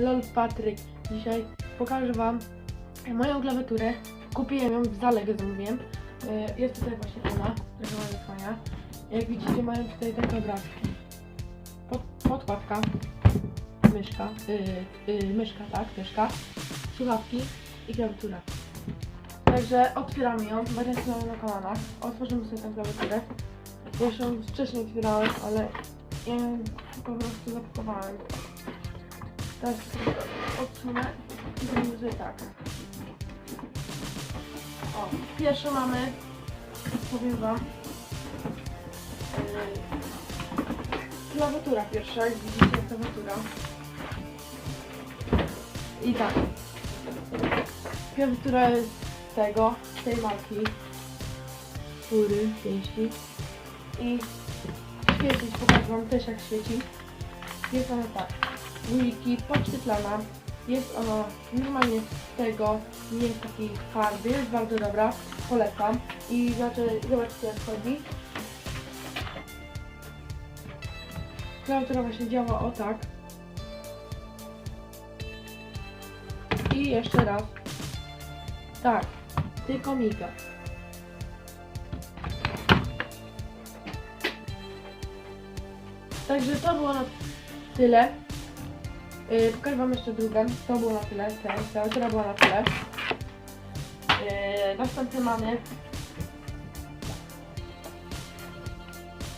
LOL Patryk. Dzisiaj pokażę Wam moją klawiaturę. Kupiłem ją w Zalegę, zamówiłem. E, Jest tutaj właśnie ona, trochę bardzo fajna. Jak widzicie, mają tutaj takie obrazki. Pod, podkładka, myszka, yy, yy, myszka, tak, myszka, słuchawki i klawiatura. Także otwieramy ją, będę ją na kolanach. Otworzymy sobie tę klawiaturę. Już ją wcześniej otwierałem, ale ja po prostu zapakowałem. Teraz odsunę i zrobimy sobie tak. O, pierwsze mamy, powiem wam, yy, klawiatura pierwsza, jak widzicie klawiatura. I tak, klawiatura jest tego, tej marki, góry, pięści. I świecić, pokażę wam też jak świeci. Jest ona tak, guziki, podświetlana. Jest ona normalnie z tego, nie jest takiej farby, jest bardzo dobra, polecam. I znaczy, zobaczcie jak chodzi. Klawiatura właśnie działa o tak. I jeszcze raz. Tak, tylko miga. Także to było na tyle. Yy, pokażę wam jeszcze drugą. To było na tyle. Ten, klawiatura była na tyle. Yy, następny mamy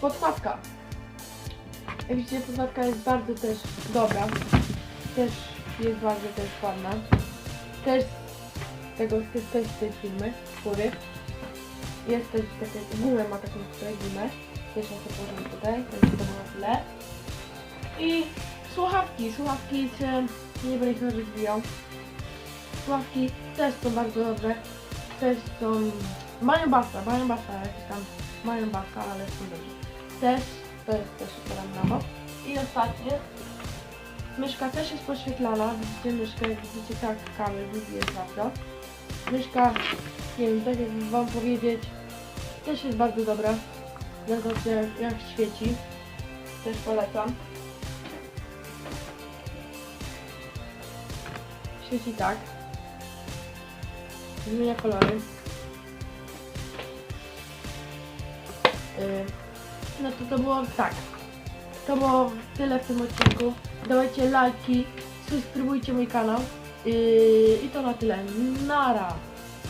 podkładka. Jak widzicie, podkładka jest bardzo też dobra. Też jest bardzo też ładna. Też z tego, też, z tej firmy, skóry. Jest też takie, gumę ma taką tutaj gumę. Ją sobie położymy tutaj, to jest to na tyle. I słuchawki, słuchawki się nie będę ich rozwijał. Słuchawki też są bardzo dobre. Też są, mają basa, mają basa, jakieś tam, mają basa, ale są dobre. Też, to jest też podam na. I ostatnie, myszka też jest poświetlana, widzicie myszkę, widzicie tak, kabel jest bardzo. Myszka, nie wiem, tak jak wam powiedzieć, też jest bardzo dobra. Jak, jak świeci. Też polecam. Świeci tak. Zmienia kolory. Yy, No to to było tak. To było tyle w tym odcinku. Dawajcie lajki, subskrybujcie mój kanał. Yy, I to na tyle. Nara!